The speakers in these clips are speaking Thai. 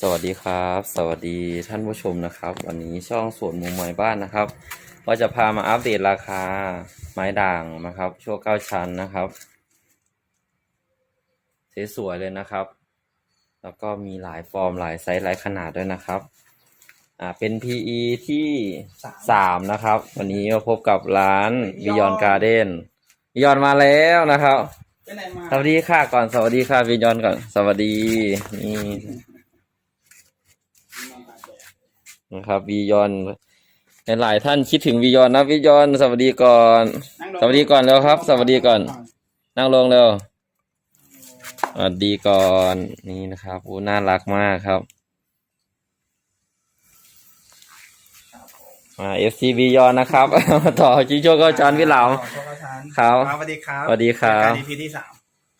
สวัสดีครับ สวัสดีท่านผู้ชมนะครับ วันนี้ช่องสวนมุมไม้บ้านนะครับว่าจะพามาอัปเดตราคาไม้ด่างนะครับ ชั่วเก้าชั้นนะครับสวยๆเลยนะครับ แล้วก็มีหลายฟอร์มหลายไซส์หลายขนาดด้วยนะครับ อ่าเป็น PE ที่สามนะครับ วันนี้มาพบกับร้าน Beyond Garden Beyond มาแล้วนะครับไปไหนมาสวัสดีค่ะก่อนสวัสดีค่ะวิยอนก่อนสวัสดีนี่ นะครับวิยอนหลายๆท่านคิดถึงวิยอนนะวิยอนสวัสดีก่อนนั่งลงสวัสดีก่อนแล้วครับ สวัสดีก่อน นั่งลงเร็วสวัสดีก่อนนี่นะครับอู้น่ารักมากครับอ่า FC วิยอนนะครับมาต่อชิโชก็จานวิเหลาขอโทษครับท่านครับสวัสดีครับสวัสดีครับรายการ EP ที่สาม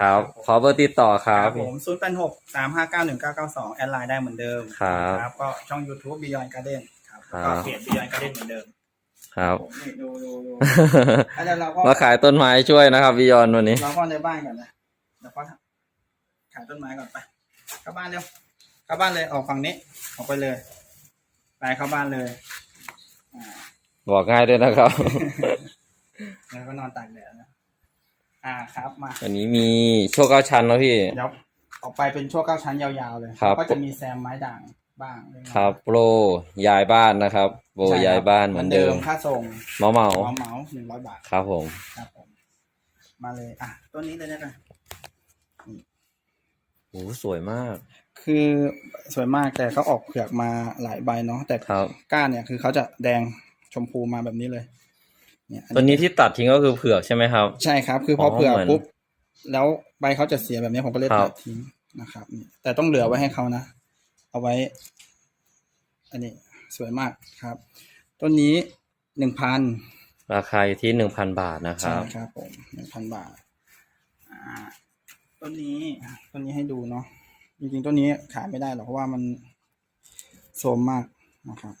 ครับ ขอเบอร์ติดต่อครับผมศูนย์แปดหกสามห้าเก้าหนึ่งเก้าเก้าสองแอดไลน์ได้เหมือนเดิมครับ ก็ช่อง YouTube Beyond Garden ครับครับก็เพจ Beyond Garden เหมือนเดิมครับ ผมนี่ดูดูดูแล้วเดี๋ยวเราก็มาขายต้นไม้ช่วยนะครับวิยอนวันนี้ เราก็ในบ้านก่อนนะเดี๋ยวก็ขายต้นไม้ก่อนไปเข้าบ้านเร็วเข้าบ้านเลยออกฝั่งนี้ ออกไปเลยไปเข้าบ้านเลยอ่าบอกง่ายด้วยนะครับ แล้วก็นอนตากแดดนะ อ่าครับมาอันนี้มีโชคเก้าชั้นแล้วพี่ เดี๋ยวออกไปเป็นช่วงเก้าชั้นยาวๆเลย ครับ ก็จะมีแซมไม้ด่างบ้างเล็กน้อยครับโปรย้ายบ้านนะครับโปรใช่ครับย้ายบ้านเหมือนเดิมค่าส่งเมาเมาเหมาเหมาหนึ่งร้อยบาทครับผม ครับผมมาเลยอะต้นนี้เลยนะกันโอ้สวยมากคือสวยมากแต่เขาออกเผือกมาหลายใบเนาะแต่ครับ ก้านเนี่ยคือเขาจะแดงชมพูมาแบบนี้เลย เนี่ยอัตัวนี้ที่ตัดทิ้งก็คือเผือกใช่ไหมครับ ใช่ครับ คือพอออเผือกเหมือนปุ๊บแล้วใบเขาจะเสียแบบนี้ผมก็เลยครัตับดทิ้งนะครับนี่แต่ต้องเหลือไว้ให้เขานะ เอาไว้ อันนี้สวยมากครับ ต้นนี้หนึ่งพันราคาอยู่ที่หนึ่งพันบาทนะคใช่รับครับผมหนึ่งพันบาทอ่าต้นนี้ต้นนี้ให้ดูเนาะจริงๆต้นนี้ขายไม่ได้หรอกเพราะว่ามันโทรมมากนะครับ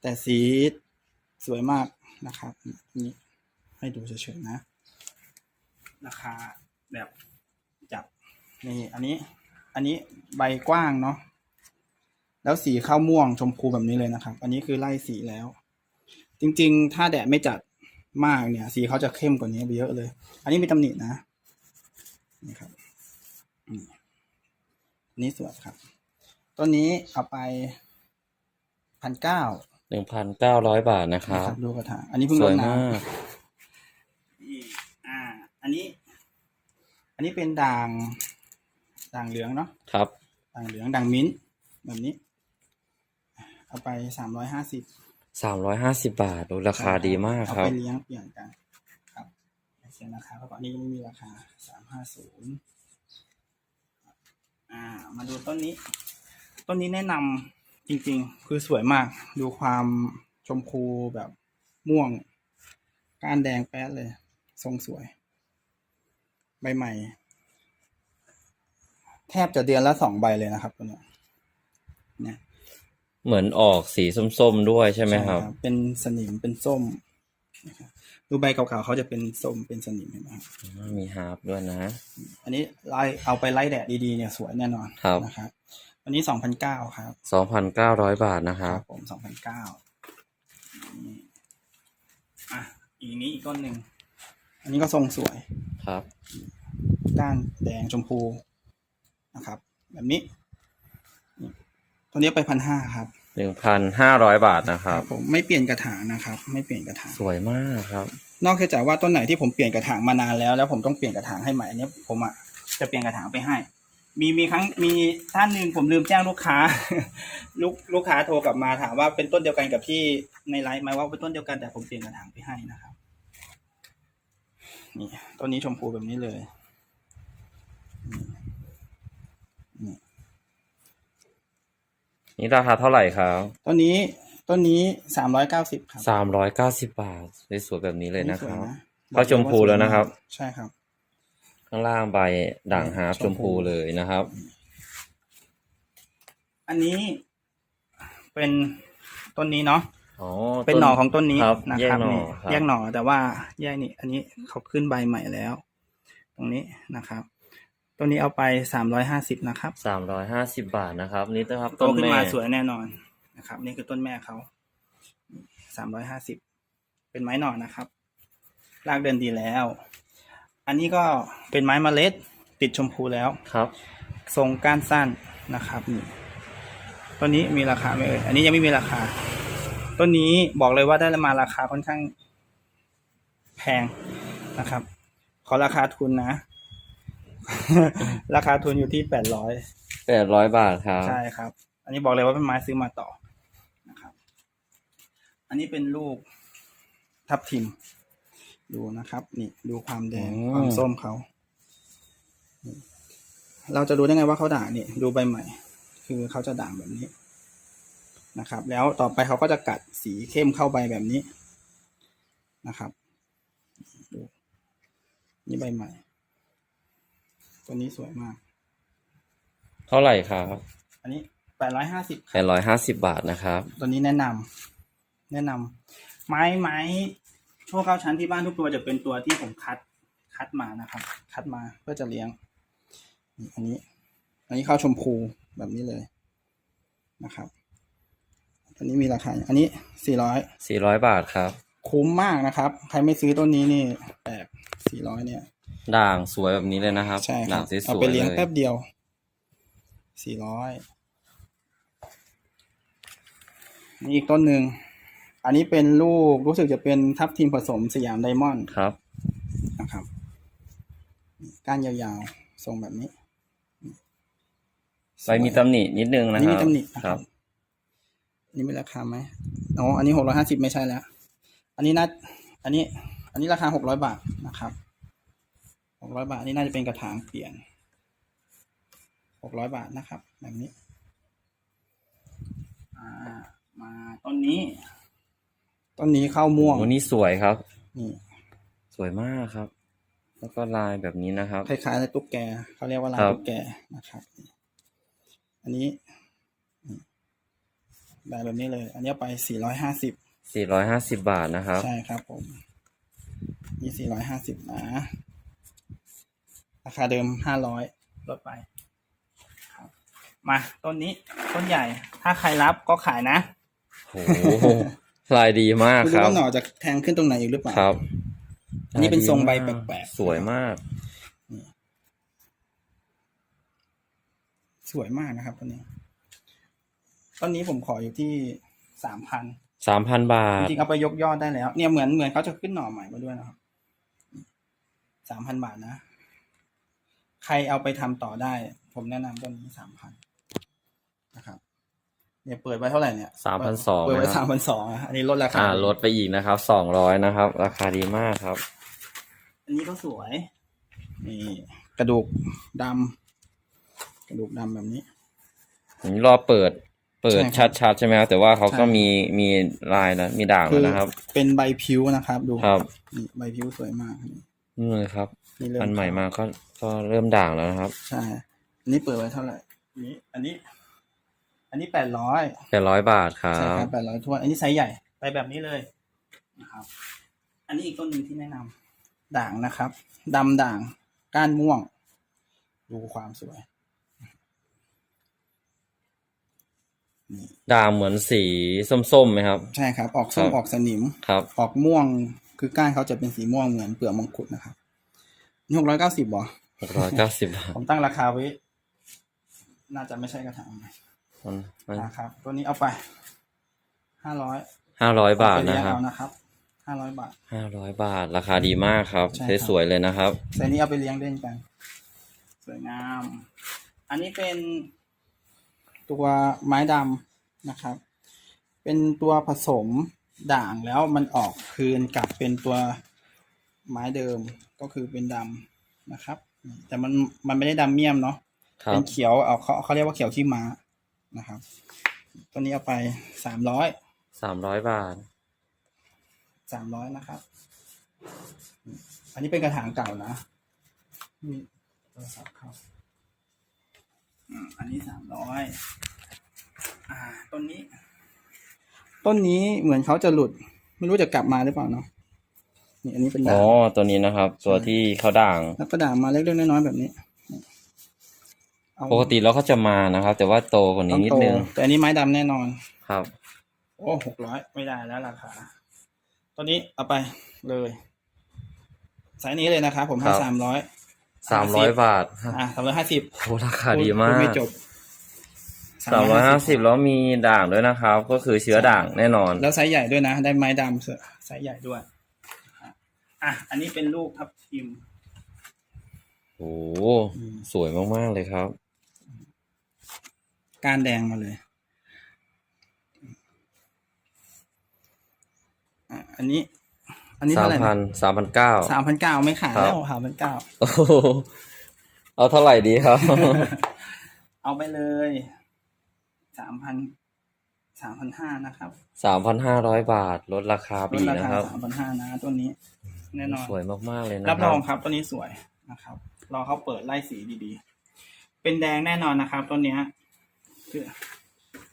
แต่สีสวยมาก นะครับนี่ให้ดูเฉยๆนะ ราคาแบบจับนี่อันนี้ อันนี้ใบกว้างเนาะแล้วสีข้าวม่วงชมพูแบบนี้เลยนะครับ อันนี้คือไล่สีแล้ว จริงๆ ถ้าแดดไม่จัดมากเนี่ย สีเขาจะเข้มกว่านี้ไปเยอะเลย อันนี้มีตำหนินะนี่ครับนนี้สวยครับ ต้นนี้เอาไปพันเก้า หนึ่งพันเก้าร้อยบาทนะครับ ดูกระถางอันนี้เพิ่งสรวยดน้มากำนี่อ่า อันนี้ อันนี้เป็นด่างด่างเหลืองเนาะครับ ด่างเหลืองด่างมิ้นท์แบบนี้ เอาไปสามร้อยห้าสิบสามร้อยห้าสิบบาทโอ้ราคาดีมากเอาครับไปเลี้ยงเปลี่ยนกัน ครับเสียราคาเพราะอันนี้ยังไม่มีราคาสามห้าศูนย์อ่า มาดูต้นนี้ ต้นนี้แนะนำ จริงๆ คือสวยมาก ดูความชมพูแบบม่วง ก้านแดงแป๊ดเลย ทรงสวย ใบใหม่ แทบจะเดือนละสองใบเลยนะครับตัวเนี้ยเนี่ยเหมือนออกสีส้มๆด้วยใช่ไหมครับ เป็นสนิมเป็นส้มนะครับดูใบเก่าๆเขาจะเป็นส้มเป็นสนิมเห็นไหมครับมีฮาร์ปด้วยนะ อันนี้ไล่เอาไปไล่แดดดีๆเนี่ยสวยแน่นอนครับนะครับ อันนี้สองพันเก้าครับสองพันเก้าร้อยบาทนะครับผมสองพันเก้าอะอีกนี้อีกต้นหนึ่ง อันนี้ก็ทรงสวยครับก้านแดงชมพูนะครับ แบบนี้นี่ตัวนี้ไปพันห้าครับหนึ่งพันห้าร้อยบาทนะครับผมไม่เปลี่ยนกระถางนะครับ ไม่เปลี่ยนกระถางสวยมากครับ นอกจากว่าต้นไหนที่ผมเปลี่ยนกระถางมานานแล้วแล้วผมต้องเปลี่ยนกระถางให้ใหม่อันนี้ผมอะจะเปลี่ยนกระถางไปให้ มีมีครั้งมีท่านหนึ่งผมลืมแจ้งลูกค้า ลูกลูกค้าโทรกลับมาถามว่าเป็นต้นเดียวกันกับที่ในไลฟ์ไหมว่าเป็นต้นเดียวกันแต่ผมเปลี่ยนกระถางไปให้นะครับนี่ต้นนี้ชมพูแบบนี้เลยนี่นี่ราคาเท่าไหร่ครับต้นนี้ต้นนี้สามร้อยเก้าสิบครับสามร้อยเก้าสิบบาทสวยๆแบบนี้เลยนะสควรับนะเขาชมพูแล้วนะครับ ใช่ครับ ข้างล่างใบด่างฮาร์ปชชมมพูพูเลยนะครับ อันนี้เป็นต้นนี้เนาะอ๋อเป็นหน่อของต้นนี้ครับนะแยคกรับหน่อนี่ครับแยกหน่อแต่ว่าแยกนี่อันนี้เขาขึ้นใบใหม่แล้ว ตรงนี้นะครับตัวนี้เอาไปสามร้อยห้าสิบนะครับสามร้อยห้าสิบบาทนะครับ นี่นะครับโตต้นขึ้นแม่มาสวยแน่นอนนะครับ นี่คือต้นแม่เขาสามร้อยห้าสิบเป็นไม้หน่อนะครับรากเดินดีแล้ว อันนี้ก็เป็นไม้เมล็ดติดชมพูแล้วครับ ทรงก้านสั้นนะครับนี่ต้นนี้มีราคาไหมเอ่ยอันนี้ยังไม่มีราคา ต้นนี้บอกเลยว่าได้มาราคาค่อนข้างแพงนะครับ ขอราคาทุนนะ ราคาทุนอยู่ที่แปดร้อยแปดร้อยบาทครับใช่ครับ อันนี้บอกเลยว่าเป็นไม้ซื้อมาต่อนะครับ อันนี้เป็นลูกทับทิม ดูนะครับ นี่ดูความแดง ความส้มเขานี่เราจะรู้ได้ไงว่าเขาด่างนี่ดูใบใหม่ คือเขาจะด่างแบบนี้นะครับ แล้วต่อไปเขาก็จะกัดสีเข้มเข้าใบแบบนี้นะครับดูนี่ใบใหม่ ตัวนี้สวยมาก เท่าไหร่ครับ อันนี้แปดร้อยห้าสิบแปดร้อยห้าสิบบาทนะครับ ตัวนี้แนะนำแนะนำไม้ไม้ ชั่วเก้าชั้นที่บ้านทุกตัวจะเป็นตัวที่ผมคัดคัดมานะครับ คัดมาเพื่อจะเลี้ยงนี่อันนี้ อันนี้ข้าวชมพูแบบนี้เลยนะครับอันนี้มีราคาอันนี้สี่ร้อยสี่ร้อยบาทครับ คุ้มมากนะครับ ใครไม่ซื้อต้นนี้นี่แปลกสี่ร้อยเนี่ย ด่างสวยแบบนี้เลยนะครับใช่คด่ารังบสวยๆเอาไปเลี้ยงเลยแป๊บเดียวสี่ร้อยนี่อีกต้นหนึ่ง อันนี้เป็นลูกรู้สึกจะเป็นทับทิมผสมสยามไดมอนด์ครับ นะครับ ก้านยาวๆ ทรงแบบนี้ใบมีตำหนินิดนึงอันะนคนี้รับมีตำหนินะคครัรับบอันนี้มีราคาไหมอ๋ออันนี้หกร้อยห้าสิบไม่ใช่แล้ว อันนี้น่าอันนี้ อันนี้ราคาหกร้อยบาทนะครับหกร้อยบาทอันนี้น่าจะเป็นกระถางเปลี่ยนหกร้อยบาทนะครับ แบบนี้ อ่า มาต้นนี้ ต้นนี้ข้าวม่วงโอ้นี่สวยครับ นี่สวยมากครับ แล้วก็ลายแบบนี้นะครับ คล้ายๆตุ๊กแกเขาเรียกว่าลายครับตุ๊กแกนะครับ อันนี้นี่ได้แบบนี้เลย อันนี้เอาไปสี่ร้อยห้าสิบสี่ร้อยห้าสิบบาทนะครับ ใช่ครับผมนี่สี่ร้อยห้าสิบนะ ราคาเดิมห้าร้อยลดไปครับมาต้นนี้ต้นใหญ่ ถ้าใครรับก็ขายนะโอ้โห ลายดีมากไม่ครู้รับ ว่าหน่อจะแทงขึ้นตรงไหนอีกหรือเปล่า ครับอันนี้เป็นทรงใบลายดีมากแปลกๆ สวยมาก สวยมากนะครับต้นนี้ต้นนี้ผมขออยู่ที่สามพันสามพันบาจท ริงๆเอาไปยกยอดได้แล้ว เนี่ยเหมือนเหมือนเขาจะขึ้นหน่อใหม่มาด้วยนะครับสามพันบาทนะ ใครเอาไปทำต่อได้ ผมแนะนำต้นนี้สามพันนะครับ เนี่ยเปิดไว้เท่าไหร่เนี่ย3,200เปิดไว้นะครัสามบพันสองอันนี้ลดราคาอ่าลดไปอีกนะครับสองร้อยนะครับ ราคาดีมากครับ อันนี้ก็สวยนี่กระดูกดำกระดูกดำแบบนี้อันนี้รอเปิด เปิดใช่ครับชัดๆใช่ไหมครับแต่ว่าเขาก็ใช่มีมีลายนะมีด่างคืแล้วนะครับ เป็นใบพิ้วนะครับ ดูครับนี่ใบพิ้วสวยมากนี่นี่เลยครับนี่เริ่มอันใหม่มาก็ก็เริ่มด่างแล้วนะครับ ใช่อันนี้เปิดไว้เท่าไหร่อันนี้อันนี้ อันนี้แปดร้อยแปดร้อยบาทครัใช่บครับแปดร้อยทวนอันนี้ไซส์ใหญ่ไปแบบนี้เลยนะครับ อันนี้อีกต้นหนึ่งที่แนะนำด่างนะครับดำด่างก้านม่วง ดูความสวยด่างเหมือนสีส้มๆไหมครับ ใช่ครับ ออกส้มครับ ออกสนิม ครับ ออกม่วงคือก้านเขาจะเป็นสีม่วงเหมือนเปลือกมังคุดนะครับนี่หกร้อยเก้าสิบบ่ หกร้อยเก้าสิบบาท ผมตั้งราคาไว้ น่าจะไม่ใช่กระถางใหม่มั นมันนะครับ ตัวนี้เอาไปห้าร้อยห้าร้อยบาทเอไปนะเลี้ยงครับเอานะครับห้าร้อยบาทห้าร้อยบาท ราคาดีมากครับใช่ครับสวยๆเลยนะครับใส่นี้เอาไปเลี้ยงเล่นกัน สวยงาม อันนี้เป็นตัวไม้ดำนะครับ เป็นตัวผสมด่างแล้วมันออกคืนกลับเป็นตัวไม้เดิมก็คือเป็นดำนะครับ แต่มันมันไม่ได้ดำเมี่ยมเนาะครัเป็บนเขียวเอาเขาเขาเรียกว่าเขียวขี้ม้า นะครับ ตัวนี้เอาไปสามร้อยสามร้อยบาทสามร้อยนะครับ อันนี้เป็นกระถางเก่านะนี่โทรศัพท์เข้าอืมอันนี้สามร้อยอ่าต้นนี้ ต้นนี้เหมือนเขาจะหลุด ไม่รู้จะกลับมาหรือเปล่าเนาะนี่อันนี้เป็นอ๋ด่าองตัวนี้นะครับ ตัวที่เขาด่างแล้วก็ด่างมาเล็กๆน้อยๆแบบนี้ เอาปกติแล้วเขาจะมานะครับ แต่ว่าโตกว่านี้นิดนึง ต้องโตแต่อันนี้ไม้ดำแน่นอน ครับ โอ้หกร้อยไม่ได้แล้วราคาตัวนี้เอาไปเลย สายนี้เลยนะครับผมให้ครับสามร้อย สามร้อยบาทอะสามร้อยห้าสิบโอ้ราคาดีมากไม่จบสามร้อยห้าสิบแล้วมีด่างด้วยนะครับ ก็คือเชื้อด่างแน่นอน แล้วไซส์ใหญ่ด้วยนะ ได้ไม้ดำเสือไซส์ใหญ่ด้วย อะ อันนี้เป็นลูกทับทิม โอ้สวยมากๆเลยครับ ก้านแดงมาเลยอะอันนี้ อันนี้สาเท่ามไหร่พันสามพันเก้า สามพันเก้าไม่ขายครับ แล้วสามพันเก้า โอ้โหเอาเท่าไหร่ดีครับ เอาไปเลยสามพันสามพันห้านะครับสามพันห้าร้อยบาท ลดราคาลบีดรานะคาครับ สามพันห้านะตัวนี้ แน่นอน สวยมากๆเลยนะรับครรัอบงครับตัวนี้สวยนะครับ รอเขาเปิดไล่สีดีๆ เป็นแดงแน่นอนนะครับต้นเนี้ย คือ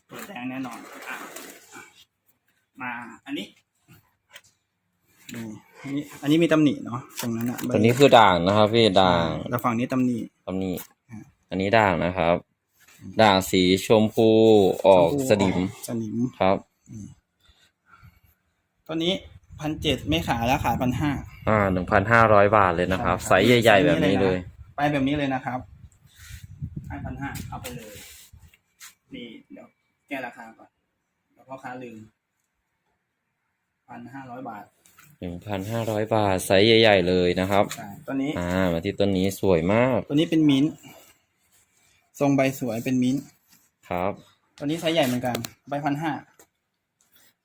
เปิดแดงแน่นอนอะมาอันนี้นี่อันนี้อันนี้มีตำหนิเนาะตรงนั้นอะตัวนี้คือด่างนะครับพี่ด่างแล้วฝั่งนี้ตำหนิตำหนี้อ่าอันนี้ด่างนะครับ ด่างสีชมพูออกสนิมสนิมครับตัวนี้พันเจ็ดไม่ขายแล้วขายพันห้าอ่าหนึ่งพันห้าร้อยบาทเลยนะครับใช่ไซส์ใหญ่ ๆ แบบนี้เลย ไปแบบนี้เลยนะครับให้พันห้าเอาไปเลยนี่เดี๋ยว แก้ราคาก่อนเดี๋ยวพ่อค้าลืมพันห้าร้อยบาทหนึ่งพันห้าร้อยบาทไซส์ใหญ่ ๆ เลยนะครับใช่ตัวนี้ อ่า มาที่ต้นนี้สวยมาก ตัวนี้เป็นมิ้นท์ทรงใบสวยเป็นมิ้นท์ครับตัวนี้ไซส์ใหญ่เหมือนกัน ใบพันห้า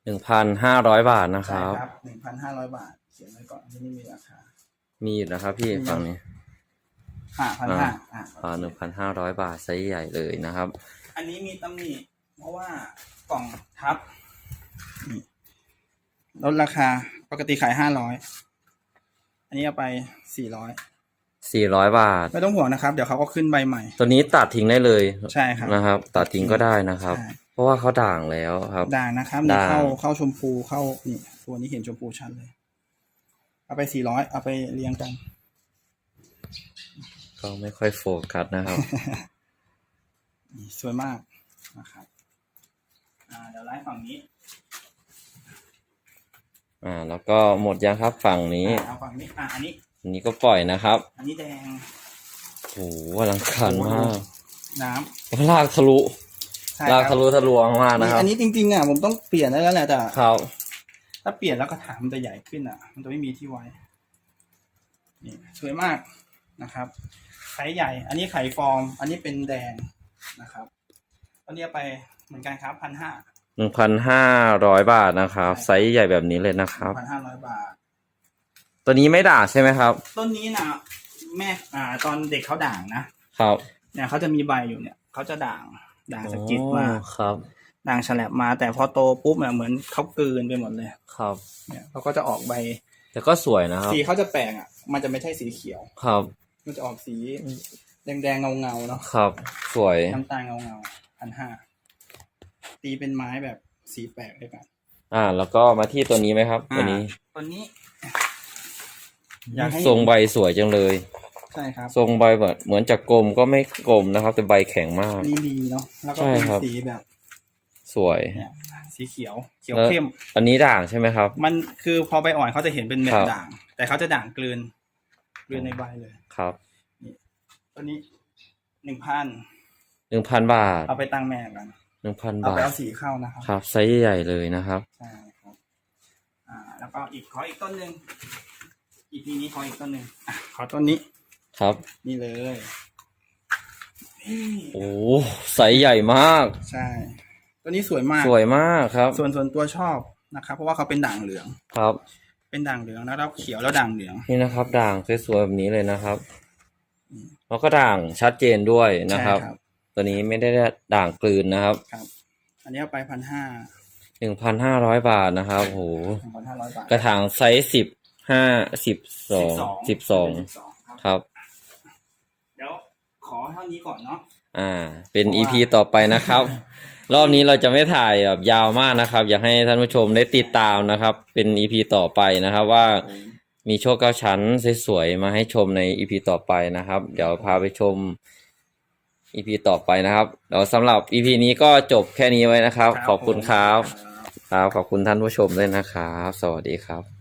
หนึ่งพันห้าร้อยบาทนะคใช่รับ ครับหนึ่งพันห้าร้อยบาท เขียนไว้ก่อนที่นี่มีราคา มีอยู่นะครับพี่ฝั่งนี้ ห้าพันห้าอ่า อ่าหนึ่งพันห้าร้อยบาทไซส์ใหญ่เลยนะครับ อันนี้มีตำหนิ เพราะว่ากล่องทับนี่ลดราคาปกติขายห้าร้อยอันนี้เอาไปสี่ร้อยสี่ร้อยบาท ไม่ต้องห่วงนะครับ เดี๋ยวเขาก็ขึ้นใบใหม่ ตัวนี้ตัดทิ้งได้เลยใช่ครับนะครับ ตัดทิ้งก็ได้นะครับใช่เพราะว่าเขาด่างแล้วครับ ด่างนะครับนี่ด่างเข้าเข้าชมพูเข้านี่ตัวนี้เห็นชมพูชัดเลย เอาไปสี่ร้อยเอาไปเรียงกัน ก็ไม่ค่อยโฟกัสนะครับนี่สวยมากนะครับ อ่าเดี๋ยวไล่ฝั่งนี้อ่า แล้วก็หมดยังครับฝั่งนี้ อ่าเอาฝั่งนี้อ่าอันนี้ อันนี้ก็ปล่อยนะครับอันนี้แดงโอ้โหอลังการมากน้ำลากทะลุใช่ลากคทะรับลุทะลวงมากนะครับอันนี้จริงๆอะผมต้องเปลี่ยนแล้วแหละแต่ครับถ้าเปลี่ยนแล้วก็ถามมันจะใหญ่ขึ้นอะ มันจะไม่มีที่ไว้นี่สวยมากนะครับไข่ใหญ่ อันนี้ไข่ฟอร์ม อันนี้เป็นแดงนะครับอันนี้เอาไป เหมือนกันครับพันห้าหนึ่งพันห้าร้อยบาทนะครับ ไซส์ใหญ่แบบนี้เลยนะครับ พันห้าร้อยบาท ตัวนี้ไม่ด่างใช่ไหมครับ ต้นนี้นะแม่อ่า ตอนเด็กเขาด่างนะครับเนี่ยเขาจะมีใบอยู่เนี่ยเขาจะด่างด่างสะกิดมาอ๋อครับ ด่างฉลับมา แต่พอโตปุ๊บเนี่ยเหมือนเขากลืนไปหมดเลย ครับ เนี่ยเขาก็จะออกใบ แต่ก็สวยนะครับ สีเขาจะแปลงอะ มันจะไม่ใช่สีเขียว ครับ มันจะออกสีแดงๆเงาเงาๆเนาะครับ สวยน้ำตาลเงาเงาพันห้า ตีเป็นไม้แบบสีแปลกด้วยกันอ่า แล้วก็มาที่ตัวนี้ไหมครับตัวนี้ตัวนี้ อยากให้ทรงใบสวยจังเลยใช่ครับทรงใบแบบเหมือนจะกลมก็ไม่กลมนะครับ แต่ใบแข็งมากนี่ดีเนาะแล้วก็ใช่เป็นครับสีแบบ สวยเนี่ยสีเขียวเขียวแล้วเข้ม อันนี้ด่างใช่ไหมครับ มันคือพอใบอ่อนเขาจะเห็นเป็นแบครับบด่าง แต่เขาจะด่างกลืนกลืนในใบเลยครับตัวนี้หนึ่งพันหนึ่งพันบาท เอาไปตั้งแม่กัน หนึ่งพันเอาบาไปท เอาสีเข้านะครับครับไซส์ใหญ่เลยนะครับ ใช่ครับอ่า แล้วก็อีกขออีกต้นหนึ่งอีกทีนี้ขออีกต้นหนึ่งอะขอต้นนี้ครับ นี่เลยโอ้ไซส์ใหญ่มาก ใช่ตัวนี้สวยมากสวยมากครับ ส่วนส่วนตัวชอบนะครับ เพราะว่าเขาเป็นด่างเหลือง ครับ เป็นด่างเหลืองแล้วแล้วเขียวแล้วด่างเหลือง นี่นะครับ ด่างสวยๆแบบนี้เลยนะครับ แล้วก็ด่างชัดเจนด้วยนะครับ ใช่ครับ ตัวนี้ไม่ได้ด่างกลืนนะครับ ครับ อันนี้เอาไปพันห้าหนึ่งพันห้าร้อยบาทนะครับโอ้โหหนึ่งพันห้าร้อยบาทกระถางไซส์สิบห้าสิบสองสิบสองสิบสองครับครับ เดี๋ยวขอเท่านี้ก่อนเนาะอ่า เป็นเพราะว่า EP ต่อไปนะครับ รอบนี้เราจะไม่ถ่ายแบบยาวมากนะครับ อยากให้ท่านผู้ชมได้ติดตามนะครับ เป็น EP ต่อไปนะครับ ว่ามีโชคเก้าชั้นสวยๆมาให้ชมใน EP ต่อไปนะครับ เดี๋ยวพาไปชม EP ต่อไปนะครับเดี๋ยวสำหรับ EP นี้ก็จบแค่นี้ไว้นะครับ ขอบคุณครับ ครับ ขอบคุณท่านผู้ชมด้วยนะครับ สวัสดีครับ